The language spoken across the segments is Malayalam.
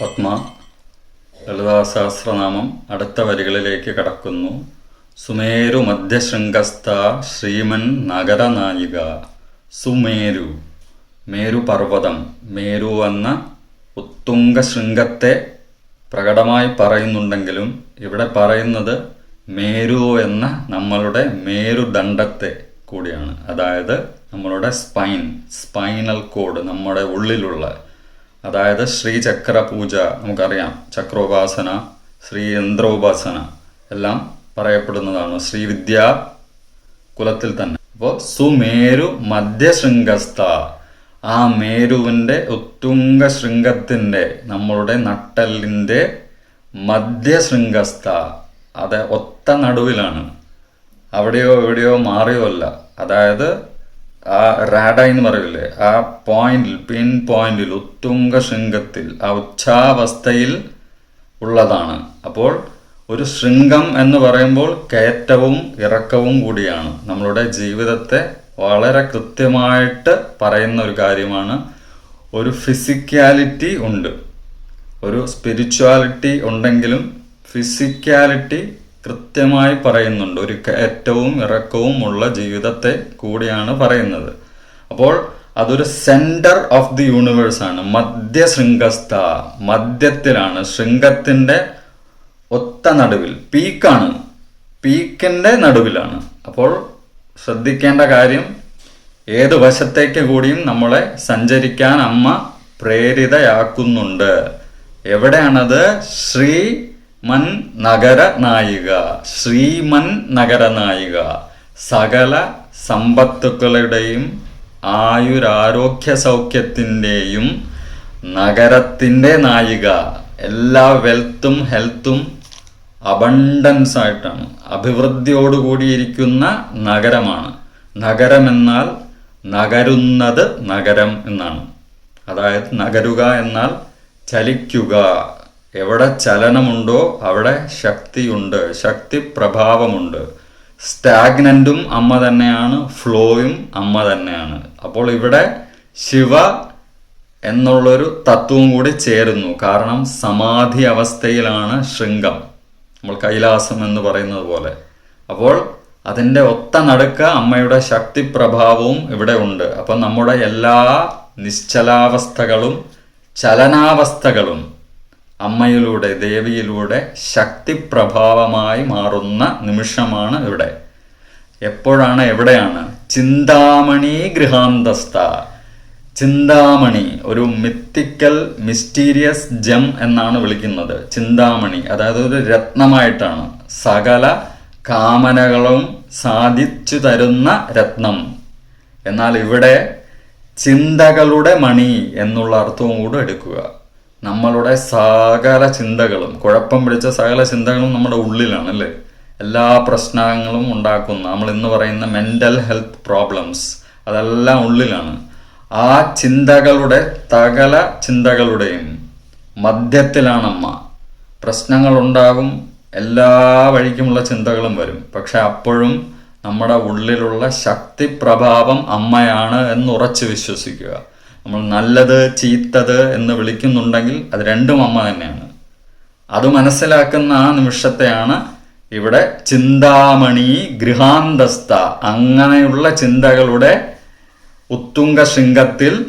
പത്മ ലളിതാസഹസ്രനാമം അടുത്ത വരികളിലേക്ക് കടക്കുന്നു. സുമേരു മധ്യശൃംഗസ്ഥ ശ്രീമൻ നഗരനായിക. സുമേരു മേരു പർവതം മേരു എന്ന ഉത്തുംഗശൃംഗത്തെ പ്രകടമായി പറയുന്നുണ്ടെങ്കിലും ഇവിടെ പറയുന്നത് മേരു എന്ന നമ്മളുടെ മേരുദണ്ഡത്തെ കൂടിയാണ്. അതായത് നമ്മളുടെ സ്പൈൻ സ്പൈനൽ കോഡ് നമ്മുടെ ഉള്ളിലുള്ള അതായത് ശ്രീചക്ര പൂജ നമുക്കറിയാം. ചക്രോപാസന ശ്രീ യന്ത്രോപാസന എല്ലാം പറയപ്പെടുന്നതാണ് ശ്രീവിദ്യ കുലത്തിൽ തന്നെ. അപ്പോൾ സുമേരു മധ്യശൃംഗസ്ഥ. ആ മേരുവിന്റെ ഉത്തുംഗ ശൃംഗത്തിന്റെ നമ്മളുടെ നട്ടലിന്റെ മധ്യശൃംഗസ്ഥ. അത് ഒത്ത നടുവിലാണ്. അവിടെയോ എവിടെയോ മാറിയോ അല്ല. അതായത് ആ റാഡ എന്ന് പറയില്ലേ ആ പോയിന്റിൽ പിൻ പോയിന്റിൽ ഉത്തുംഗ ശൃംഗത്തിൽ ആ ഉച്ഛാവസ്ഥയിൽ ഉള്ളതാണ്. അപ്പോൾ ഒരു ശൃംഗം എന്ന് പറയുമ്പോൾ കയറ്റവും ഇറക്കവും കൂടിയാണ്. നമ്മളുടെ ജീവിതത്തെ വളരെ കൃത്യമായിട്ട് പറയുന്ന ഒരു കാര്യമാണ്. ഒരു ഫിസിക്കാലിറ്റി ഉണ്ട്. ഒരു സ്പിരിച്വാലിറ്റി ഉണ്ടെങ്കിലും ഫിസിക്കാലിറ്റി കൃത്യമായി പറയുന്നുണ്ട്. ഒരു കയറ്റവും ഇറക്കവും ഉള്ള ജീവിതത്തെ കൂടിയാണ് പറയുന്നത്. അപ്പോൾ അതൊരു സെന്റർ ഓഫ് ദി യൂണിവേഴ്സ് ആണ്. മധ്യശൃംഗസ്ഥ മധ്യത്തിലാണ്. ശൃംഗത്തിന്റെ ഒത്ത നടുവിൽ പീക്കാണ് പീക്കിന്റെ നടുവിലാണ്. അപ്പോൾ ശ്രദ്ധിക്കേണ്ട കാര്യം ഏത് വശത്തേക്ക് കൂടിയും നമ്മളെ സഞ്ചരിക്കാൻ അമ്മ പ്രേരിതയാക്കുന്നുണ്ട്. എവിടെയാണത്? ശ്രീ മൻ നഗര നായിക ശ്രീമൻ നഗര നായിക. സകല സമ്പത്തുക്കളുടെയും ആയുരാരോഗ്യ സൗഖ്യത്തിന്റെയും നഗരത്തിന്റെ നായിക. എല്ലാ വെൽത്തും ഹെൽത്തും അബണ്ടൻസ് ആയിട്ടാണ് അഭിവൃദ്ധിയോടുകൂടിയിരിക്കുന്ന നഗരമാണ്. നഗരമെന്നാൽ നഗരുന്നത് നഗരം എന്നാണ്. അതായത് നഗരുക എന്നാൽ ചലിക്കുക. എവിടെ ചലനമുണ്ടോ അവിടെ ശക്തിയുണ്ട് ശക്തി പ്രഭാവമുണ്ട് സ്റ്റാഗ്നന്റും അമ്മ തന്നെയാണ് ഫ്ലോയും അമ്മ തന്നെയാണ്. അപ്പോൾ ഇവിടെ ശിവ എന്നുള്ളൊരു തത്വവും കൂടി ചേരുന്നു. കാരണം സമാധി അവസ്ഥയിലാണ് ശൃംഗം. നമ്മൾ കൈലാസം എന്ന് പറയുന്നത് പോലെ. അപ്പോൾ അതിന്റെ ഒത്ത നടുക്ക അമ്മയുടെ ശക്തി പ്രഭാവവും ഇവിടെ ഉണ്ട്. അപ്പം നമ്മുടെ എല്ലാ നിശ്ചലാവസ്ഥകളും ചലനാവസ്ഥകളും അമ്മയിലൂടെ ദേവിയിലൂടെ ശക്തിപ്രഭാവമായി മാറുന്ന നിമിഷമാണ് ഇവിടെ. എപ്പോഴാണ്? എവിടെയാണ്? ചിന്താമണി ഗൃഹാന്തസ്ഥ. ചിന്താമണി ഒരു മിത്തിക്കൽ മിസ്റ്റീരിയസ് ജം എന്നാണ് വിളിക്കുന്നത്. ചിന്താമണി അതായത് ഒരു രത്നമായിട്ടാണ്. സകല കാമനകളും സാധിച്ചു തരുന്ന രത്നം. എന്നാൽ ഇവിടെ ചിന്തകളുടെ മണി എന്നുള്ള അർത്ഥവും കൂടെ എടുക്കുക. നമ്മളുടെ സകല ചിന്തകളും കുഴപ്പം പിടിച്ച സകല ചിന്തകളും നമ്മുടെ ഉള്ളിലാണ് അല്ലേ? എല്ലാ പ്രശ്നങ്ങളും ഉണ്ടാക്കുന്ന നമ്മൾ ഇന്ന് പറയുന്ന മെന്റൽ ഹെൽത്ത് പ്രോബ്ലംസ് അതെല്ലാം ഉള്ളിലാണ്. ആ ചിന്തകളുടെ തകല ചിന്തകളുടെയും മധ്യത്തിലാണമ്മ. പ്രശ്നങ്ങൾ ഉണ്ടാകും എല്ലാ വഴിക്കുമുള്ള ചിന്തകളും വരും. പക്ഷെ അപ്പോഴും നമ്മുടെ ഉള്ളിലുള്ള ശക്തി പ്രഭാവം അമ്മയാണ് എന്ന് ഉറച്ചു വിശ്വസിക്കുക. നമ്മൾ നല്ലത് ചീത്തത് എന്ന് വിളിക്കുന്നുണ്ടെങ്കിൽ അത് രണ്ടും അമ്മ തന്നെയാണ്. അത് മനസ്സിലാക്കുന്ന ആ നിമിഷത്തെയാണ് ഇവിടെ ചിന്താമണി ഗൃഹാന്തസ്ഥ. അങ്ങനെയുള്ള ചിന്തകളുടെ ഉത്തുംഗ ശൃംഗത്തിൽ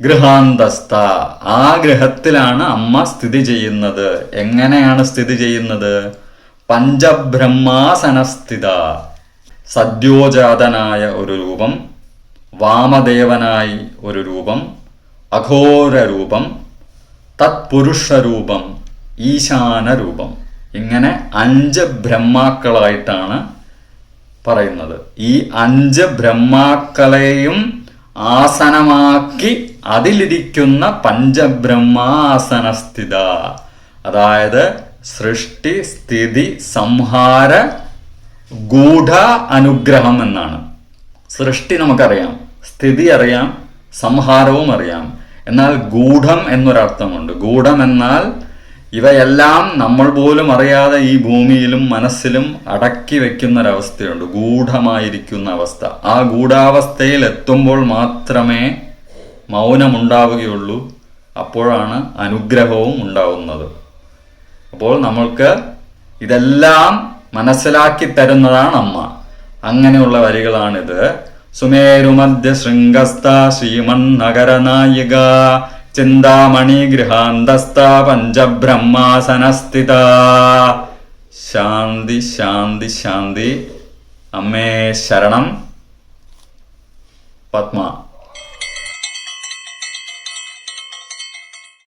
ഗൃഹാന്തസ്ഥ. ആ ഗൃഹത്തിലാണ് അമ്മ സ്ഥിതി ചെയ്യുന്നത്. എങ്ങനെയാണ് സ്ഥിതി ചെയ്യുന്നത്? പഞ്ചബ്രഹ്മാസനസ്ഥിത. സദ്യോജാതനായ ഒരു രൂപം വാമദേവനായി ഒരു രൂപം അഘോര തത്പുരുഷരൂപം തത്പുരുഷ രൂപം ഈശാന രൂപം ഇങ്ങനെ അഞ്ച് ബ്രഹ്മാക്കളായിട്ടാണ് പറയുന്നത്. ഈ അഞ്ച് ബ്രഹ്മാക്കളെയും ആസനമാക്കി അതിലിരിക്കുന്ന പഞ്ചബ്രഹ്മാസനസ്ഥിത അതായത് സൃഷ്ടി സ്ഥിതി സംഹാര ഗൂഢ അനുഗ്രഹം എന്നാണ്. സൃഷ്ടി നമുക്കറിയാം സ്ഥിതി അറിയാം സംഹാരവും അറിയാം. എന്നാൽ ഗൂഢം എന്നൊരർത്ഥമുണ്ട്. ഗൂഢം എന്നാൽ ഇവയെല്ലാം നമ്മൾ പോലും അറിയാതെ ഈ ഭൂമിയിലും മനസ്സിലും അടക്കി വെക്കുന്ന ഒരവസ്ഥയുണ്ട് ഗൂഢമായിരിക്കുന്ന അവസ്ഥ. ആ ഗൂഢാവസ്ഥയിൽ എത്തുമ്പോൾ മാത്രമേ മൗനമുണ്ടാവുകയുള്ളൂ. അപ്പോഴാണ് അനുഗ്രഹവും ഉണ്ടാവുന്നത്. അപ്പോൾ നമ്മൾക്ക് ഇതെല്ലാം മനസ്സിലാക്കി തരുന്നതാണ് അമ്മ. അങ്ങനെയുള്ള വരികളാണിത്. സുമേരുമധ്യ ശൃംഗസ്ഥ ശ്രീമന്നഗരനായിക ചിന്താമണി ഗൃഹാന്തസ്ഥ പഞ്ചബ്രഹ്മാസനസ്ഥിത. ശാന്തി ശാന്തി ശാന്തി. അമ്മേ ശരണം. പത്മ.